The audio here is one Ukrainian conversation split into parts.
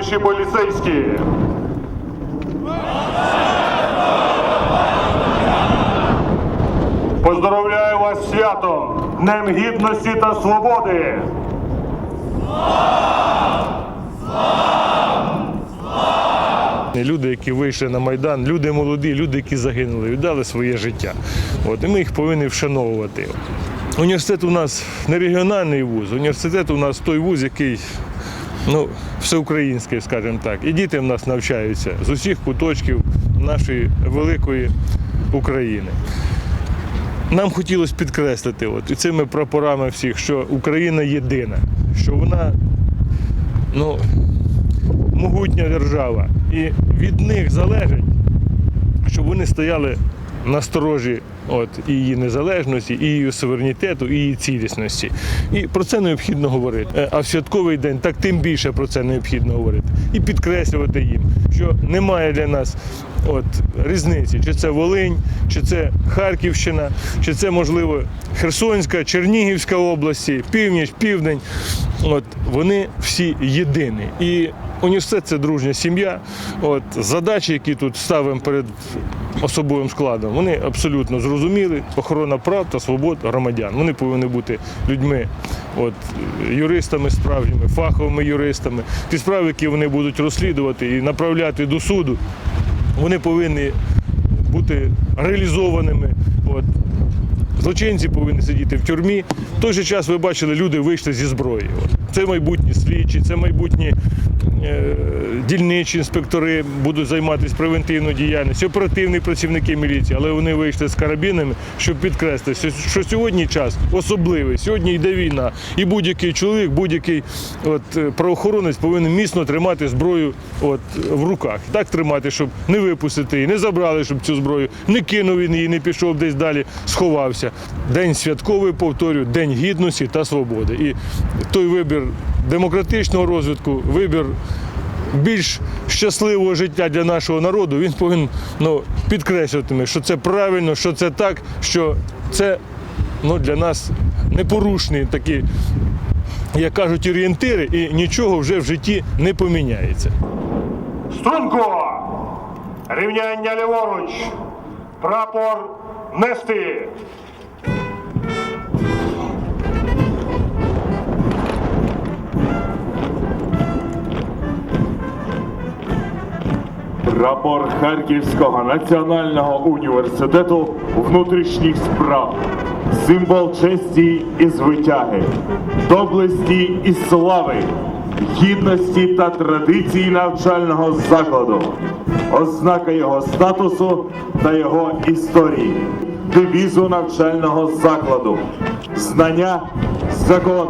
товариші поліцейські. Поздоровляю вас з святом, Днем Гідності та Свободи. Люди, які вийшли на Майдан, люди молоді, люди, які загинули, віддали своє життя. От, і ми їх повинні вшановувати. Університет у нас не регіональний вуз, університет у нас той вуз, який ну, всеукраїнський, скажімо так. І діти в нас навчаються з усіх куточків нашої великої України. Нам хотілося підкреслити, от, цими прапорами всіх, що Україна єдина, що вона ну, могутня держава. І від них залежить, щоб вони стояли на сторожі от, і її незалежності, і її суверенітету, і її цілісності. І про це необхідно говорити. Е, А в святковий день так тим більше про це необхідно говорити. І підкреслювати їм, що немає для нас от, різниці, чи це Волинь, чи це Харківщина, чи це, можливо, Херсонська, Чернігівська області, північ, південь. От, вони всі єдині. І університет це дружня сім'я. От, задачі, які тут ставимо перед особовим складом, вони абсолютно зрозуміли. Охорона прав та свобод громадян. Вони повинні бути людьми, от, юристами справжніми, фаховими юристами. Ті справи, які вони будуть розслідувати і направляти до суду, вони повинні бути реалізованими. От, Злочинці повинні сидіти в тюрмі. В той же час ви бачили, люди вийшли зі зброї. Це майбутні слідчі, це майбутні дільничі інспектори будуть займатися превентивною діяльністю, оперативні працівники міліції, але вони вийшли з карабінами, щоб підкреслити, що сьогодні час особливий. Сьогодні йде війна, і будь-який чоловік, будь-який от, е, правоохоронець повинен міцно тримати зброю от, в руках. Так тримати, щоб не випустити її, не забрали, щоб цю зброю, не кинув він її, не пішов десь далі, сховався. День святковий, повторюю, день гідності та свободи. І той вибір демократичного розвитку, вибір більш щасливого життя для нашого народу, він повинен ну, підкреслювати, що це правильно, що це так, що це ну, для нас непорушні такі, як кажуть, орієнтири, і нічого вже в житті не поміняється. Струнко! Рівняння ліворуч! Прапор нести! Прапор Харківського національного університету внутрішніх справ, символ честі і звитяги, доблесті і слави, гідності та традиції навчального закладу, ознака його статусу та його історії, девізу навчального закладу, знання, закон,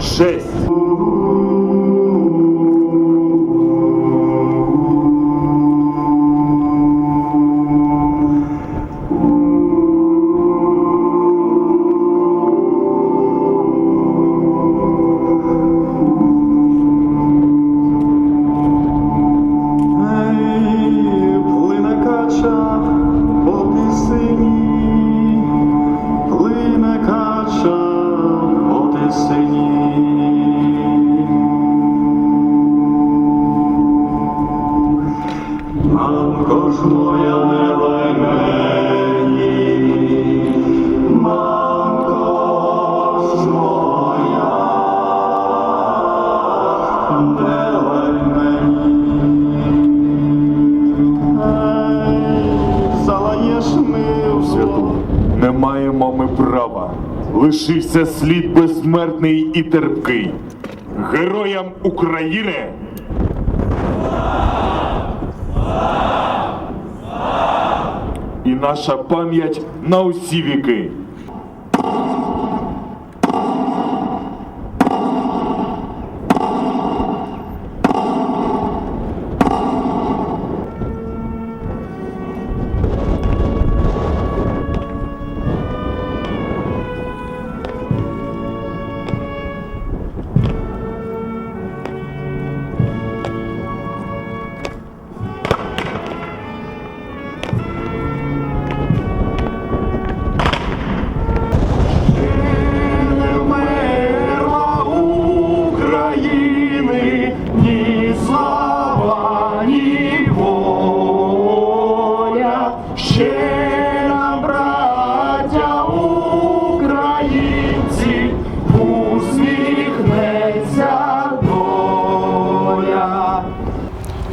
честь. Лишився слід безсмертний і терпкий. Героям України. І наша пам'ять на усі віки.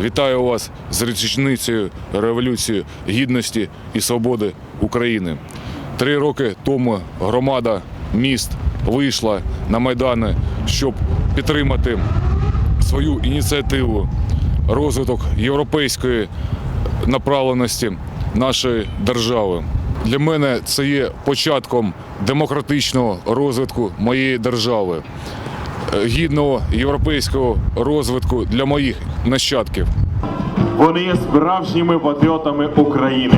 Вітаю вас з річницею Революції Гідності і Свободи України. Три роки тому громада міст вийшла на майдани, щоб підтримати свою ініціативу розвиток європейської направленості нашої держави. Для мене це є початком демократичного розвитку моєї держави, е, гідного європейського розвитку для моїх нащадків. Вони є справжніми патріотами України.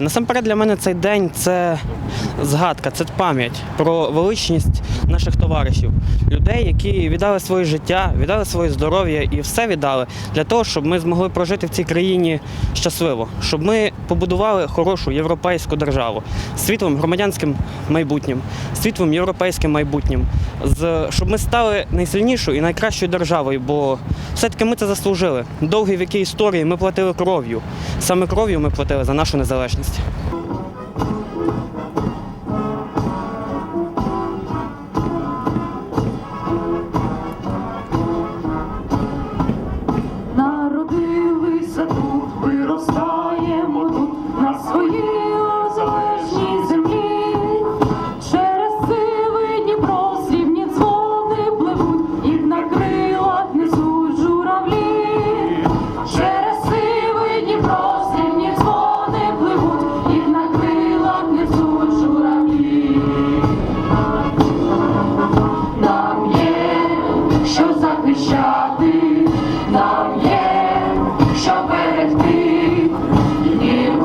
Насамперед для мене цей день це згадка, це пам'ять про величність наших товаришів, людей, які віддали своє життя, віддали своє здоров'я і все віддали для того, щоб ми змогли прожити в цій країні щасливо, щоб ми побудували хорошу європейську державу з світлим громадянським майбутнім, світлим європейським майбутнім, з щоб ми стали найсильнішою і найкращою державою, бо все-таки ми це заслужили. Довгі віки історії ми платили кров'ю. Саме кров'ю ми платили за нашу незалежність.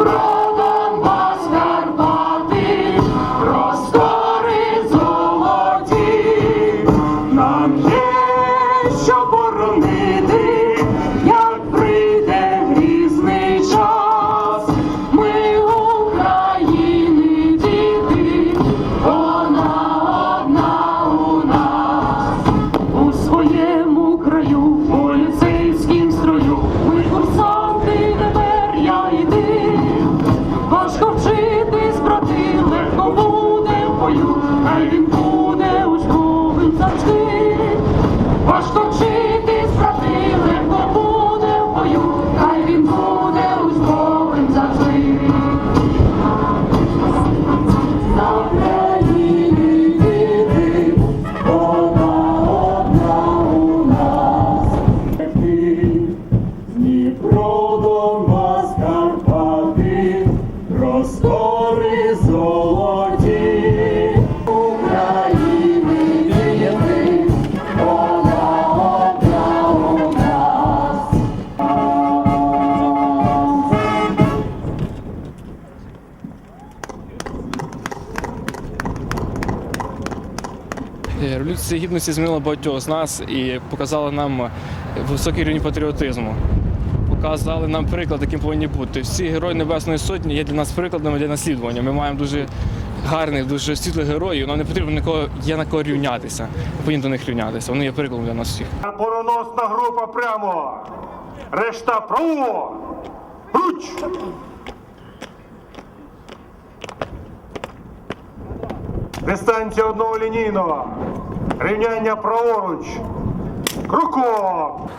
Lord. Революція гідності змінила багатьох з нас і показала нам високий рівень патріотизму. Показали нам приклад, яким повинні бути. Всі герої Небесної Сотні є для нас прикладами для наслідування. Ми маємо дуже гарних, дуже світлих героїв. Нам не потрібно нікого є на кого рівнятися. Ми повинні до них рівнятися. Вони є прикладом для нас всіх. Бороносна група прямо. Решта право. Руч! Дистанція одного лінійного. Рівняння праворуч. Кроком!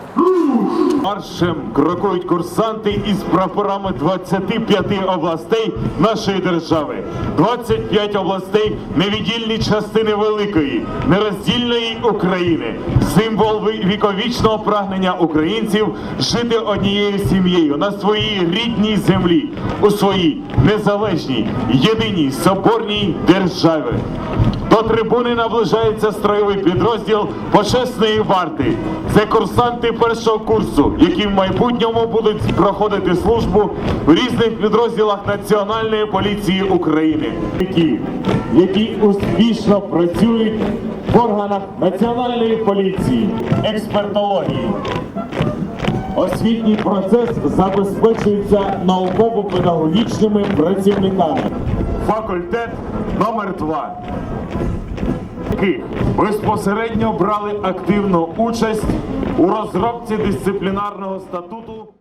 Маршем крокують курсанти із прапорами 25 областей нашої держави. 25 областей невіддільні частини великої, нероздільної України. Символ віковічного прагнення українців жити однією сім'єю на своїй рідній землі, у своїй незалежній, єдиній соборній державі. До трибуни наближається строєвий підрозділ почесної варти. Це курсанти першого курсу, які в майбутньому будуть проходити службу в різних підрозділах Національної поліції України, які, які успішно працюють в органах Національної поліції, експертології. Освітній процес забезпечується науково-педагогічними працівниками. Факультет номер 2 яких безпосередньо брали активну участь у розробці дисциплінарного статуту.